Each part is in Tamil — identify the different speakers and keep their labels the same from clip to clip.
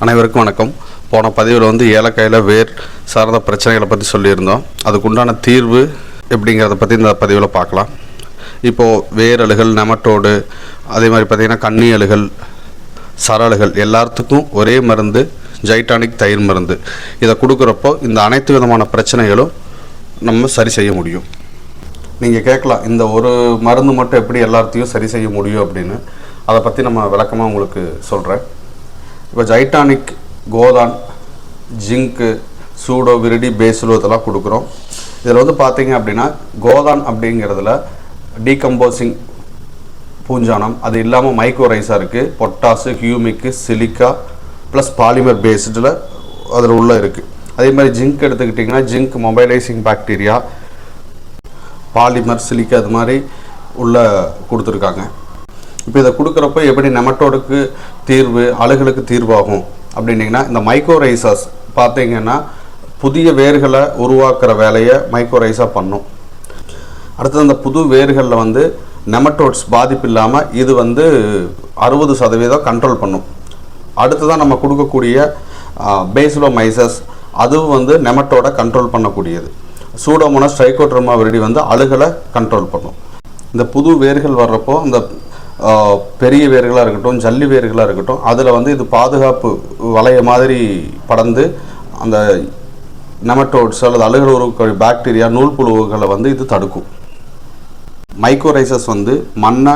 Speaker 1: அனைவருக்கும் வணக்கம். போன பதிவில் வந்து ஏலக்காயில் வேர் சார்ந்த பிரச்சனைகளை பற்றி சொல்லியிருந்தோம். அதுக்குண்டான தீர்வு எப்படிங்கிறத பற்றி இந்த பதிவில் பார்க்கலாம். இப்போது வேரலுகள் நெமட்டோடு அதே மாதிரி பார்த்திங்கன்னா கண்ணி அழுகல் சரலுகள் எல்லாத்துக்கும் ஒரே மருந்து ஜைட்டானிக் தயிர் மருந்து. இதை கொடுக்குறப்போ இந்த அனைத்து விதமான பிரச்சனைகளும் நம்ம சரி செய்ய முடியும். நீங்கள் கேட்கலாம் இந்த ஒரு மருந்து மட்டும் எப்படி எல்லாத்தையும் சரி செய்ய முடியும் அப்படின்னு. அதை பற்றி நம்ம விளக்கமாக உங்களுக்கு சொல்கிறேன் இப்போ ஜைட்டானிக் கோதான் ஜிங்க்கு சூடோ விரிடி பேசுலோ இதெல்லாம் கொடுக்குறோம். இதில் வந்து பார்த்தீங்க அப்படின்னா கோதான் அப்படிங்கிறதுல டீகம்போசிங் பூஞ்சானம் அது இல்லாமல் மைக்ரோரைஸாக இருக்குது. Potash humic silica plus polymer பேஸ்டில் அதில் உள்ள இருக்குது. அதே மாதிரி ஜிங்க் எடுத்துக்கிட்டிங்கன்னா zinc mobilising bacteria polymer silica அது மாதிரி உள்ள கொடுத்துருக்காங்க. இப்போ இதை கொடுக்குறப்ப எப்படி நெமட்டோடுக்கு தீர்வு அழுகளுக்கு தீர்வாகும் அப்படின்னீங்கன்னா இந்த மைக்ரோரைசஸ் பார்த்தீங்கன்னா புதிய வேர்களை உருவாக்குற வேலையை மைக்ரோரைஸாக பண்ணும். அடுத்தது அந்த புது வேர்களில் வந்து நெமட்டோட்ஸ் பாதிப்பு இல்லாமல் இது வந்து அறுபது சதவீதம் கண்ட்ரோல் பண்ணும். அடுத்ததான் நம்ம கொடுக்கக்கூடிய பேஸ்லோமைசஸ் அதுவும் வந்து நெமட்டோட கண்ட்ரோல் பண்ணக்கூடியது. சூடோமோனஸ் ஸ்ட்ரைகோட்ரமா விரடி வந்து அழுகலை கண்ட்ரோல் பண்ணும். இந்த புது வேர்கள் வர்றப்போ அந்த பெரிய வேர்களாக இருக்கட்டும் ஜல்லி வேர்களாக இருக்கட்டும் அதில் வந்து இது பாதுகாப்பு வளைய மாதிரி படந்து அந்த நெமட்டோட்ஸ் அல்லது அழுகல் பாக்டீரியா நூல் புழுவுகளை வந்து இது தடுக்கும். மைக்ரோரைசஸ் வந்து மண்ணை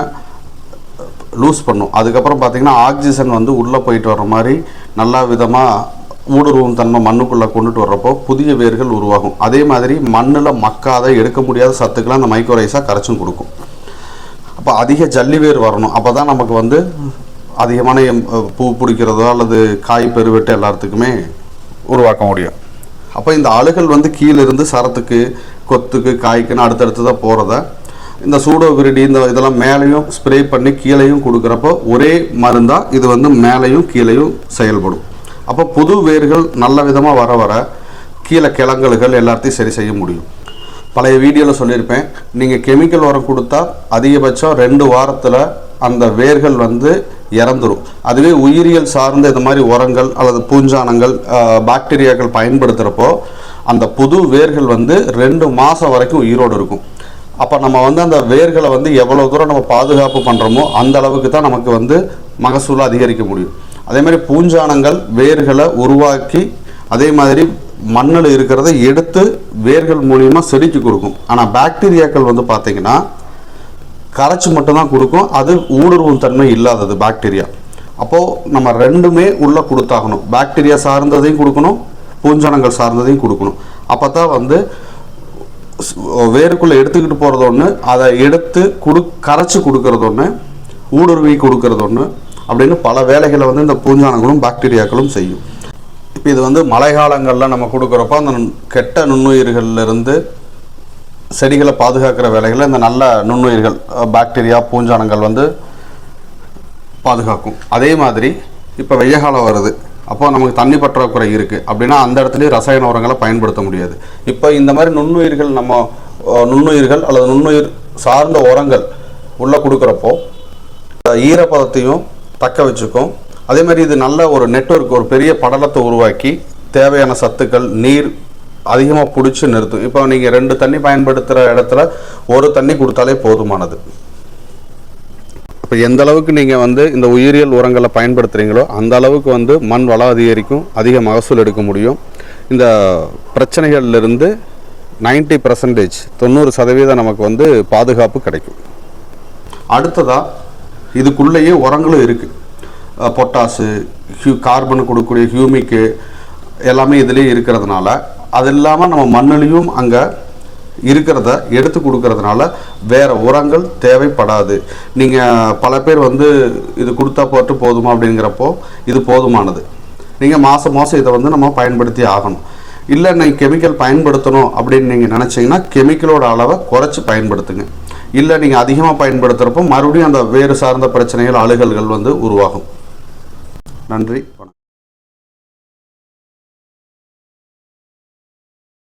Speaker 1: லூஸ் பண்ணும். அதுக்கப்புறம் பார்த்திங்கன்னா ஆக்சிஜன் வந்து உள்ளே போயிட்டு வர்ற மாதிரி நல்லா விதமாக ஊடுருவும் தன்மை மண்ணுக்குள்ளே கொண்டுட்டு வர்றப்போ புதிய வேர்கள் உருவாகும். அதே மாதிரி மண்ணில் மக்காத எடுக்க முடியாத சத்துக்களை அந்த மைக்ரோரைஸாக கரைச்சும் கொடுக்கும். அப்போ அதிக ஜல்லி வேர் வரணும். அப்போ தான் நமக்கு வந்து அதிகமான எம்- பூ பிடிக்கிறதோ அல்லது காய் பெருவெட்டு எல்லாத்துக்குமே உருவாக்க முடியும். அப்போ இந்த அழுகல் வந்து கீழே இருந்து சரத்துக்கு கொத்துக்கு காய்க்குன்னு அடுத்தடுத்து தான் போகிறத இந்த சூடோ விரிடி இந்த இதெல்லாம் மேலேயும் ஸ்ப்ரே பண்ணி கீழேயும் கொடுக்குறப்போ ஒரே மருந்தாக இது வந்து மேலேயும் கீழேயும் செயல்படும். அப்போ புது வேர்கள் நல்ல விதமாக வர வர கீழே கிழங்கல்கள் எல்லாத்தையும் சரி செய்ய முடியும். பழைய வீடியோவில் சொல்லியிருப்பேன். நீங்கள் கெமிக்கல் உரம் கொடுத்தா அதிகபட்சம் ரெண்டு வாரத்தில் அந்த வேர்கள் வந்து இறந்துரும். அதுவே உயிரியல் சார்ந்த இந்த மாதிரி உரங்கள் அல்லது பூஞ்சானங்கள் பாக்டீரியாக்கள் பயன்படுத்துகிறப்போ அந்த புது வேர்கள் வந்து ரெண்டு மாதம் வரைக்கும் உயிரோடு இருக்கும். அப்போ நம்ம வந்து அந்த வேர்களை வந்து எவ்வளோ தூரம் நம்ம பாதுகாப்பு பண்ணுறோமோ அந்த அளவுக்கு தான் நமக்கு வந்து மகசூலை அதிகரிக்க முடியும். அதே மாதிரி பூஞ்சானங்கள் வேர்களை உருவாக்கி அதே மாதிரி மண்ணில் இருக்கிறத எடுத்து வேர்கள் மூலியமாக செடிக்கு கொடுக்கும். ஆனால் பாக்டீரியாக்கள் வந்து பார்த்தீங்கன்னா கரைச்சி மட்டும்தான் கொடுக்கும். அது ஊடுருவும் தன்மை இல்லாதது பாக்டீரியா அப்போது நம்ம ரெண்டுமே உள்ளே கொடுத்தாகணும். பாக்டீரியா சார்ந்ததையும் கொடுக்கணும் பூஞ்சானங்கள் சார்ந்ததையும் கொடுக்கணும். அப்போ தான் வந்து வேருக்குள்ளே எடுத்துக்கிட்டு போகிறது ஒன்று அதை எடுத்து கொடு கரைச்சி கொடுக்கறது ஒன்று ஊடுருவி கொடுக்கறது ஒன்று அப்படின்னு பல வேலைகளை வந்து இந்த பூஞ்சானங்களும் பாக்டீரியாக்களும் செய்யும். இப்போ இது வந்து மழை காலங்களில் நம்ம கொடுக்குறப்போ அந்த நுண்- கெட்ட நுண்ணுயிர்கள்லேருந்து செடிகளை பாதுகாக்கிற வேலைகளை இந்த நல்ல நுண்ணுயிர்கள் பாக்டீரியா பூஞ்சானங்கள் வந்து பாதுகாக்கும். அதே மாதிரி இப்போ வெய்ய காலம் வருது. அப்போ நமக்கு தண்ணி பற்றாக்குறை இருக்குது அப்படின்னா அந்த இடத்துலையும் ரசாயன உரங்களை பயன்படுத்த முடியாது. இப்போ இந்த மாதிரி நுண்ணுயிர்கள் நம்ம நுண்ணுயிர்கள் அல்லது நுண்ணுயிர் சார்ந்த உரங்கள் உள்ளே கொடுக்குறப்போ ஈரப்பதத்தையும் தக்க வச்சுக்கும். அதே மாதிரி இது நல்ல ஒரு நெட்வொர்க் ஒரு பெரிய படலத்தை உருவாக்கி தேவையான சத்துக்கள் நீர் அதிகமாக பிடிச்சி நிறுத்தும். இப்போ நீங்கள் ரெண்டு தண்ணி பயன்படுத்துகிற இடத்துல ஒரு தண்ணி கொடுத்தாலே போதுமானது. இப்போ எந்த அளவுக்கு நீங்கள் வந்து இந்த உயிரியல் உரங்களை பயன்படுத்துகிறீங்களோ அந்த அளவுக்கு வந்து மண் வளம் அதிகரிக்கும் அதிக மகசூல் எடுக்க முடியும். இந்த பிரச்சனைகள்லேருந்து 90% பர்சன்டேஜ் தொண்ணூறு சதவீதம் நமக்கு வந்து பாதுகாப்பு கிடைக்கும். அடுத்ததாக இதுக்குள்ளேயே உரங்களும் இருக்குது பொட்டாசு ஹியூ கார்பன் கொடுக்கக்கூடிய ஹியூமிக்கு எல்லாமே இதுலேயே இருக்கிறதுனால அது இல்லாமல் நம்ம மண்ணுலேயும் அங்கே இருக்கிறத எடுத்து கொடுக்கறதுனால வேறு உரங்கள் தேவைப்படாது. நீங்கள் பல பேர் வந்து இது கொடுத்தா போட்டு போதுமா அப்படிங்கிறப்போ இது போதுமானது. நீங்கள் மாதம் மாதம் இதை வந்து நம்ம பயன்படுத்தி ஆகணும். இல்லை நீங்கள் கெமிக்கல் பயன்படுத்தணும் அப்படின்னு நீங்கள் நினச்சிங்கன்னா கெமிக்கலோட அளவை குறைச்சி பயன்படுத்துங்க. இல்லை நீங்கள் அதிகமாக பயன்படுத்துகிறப்போ மறுபடியும் அந்த வேறு சார்ந்த பிரச்சனைகள் அழுகல்கள் வந்து உருவாகும். நன்றி.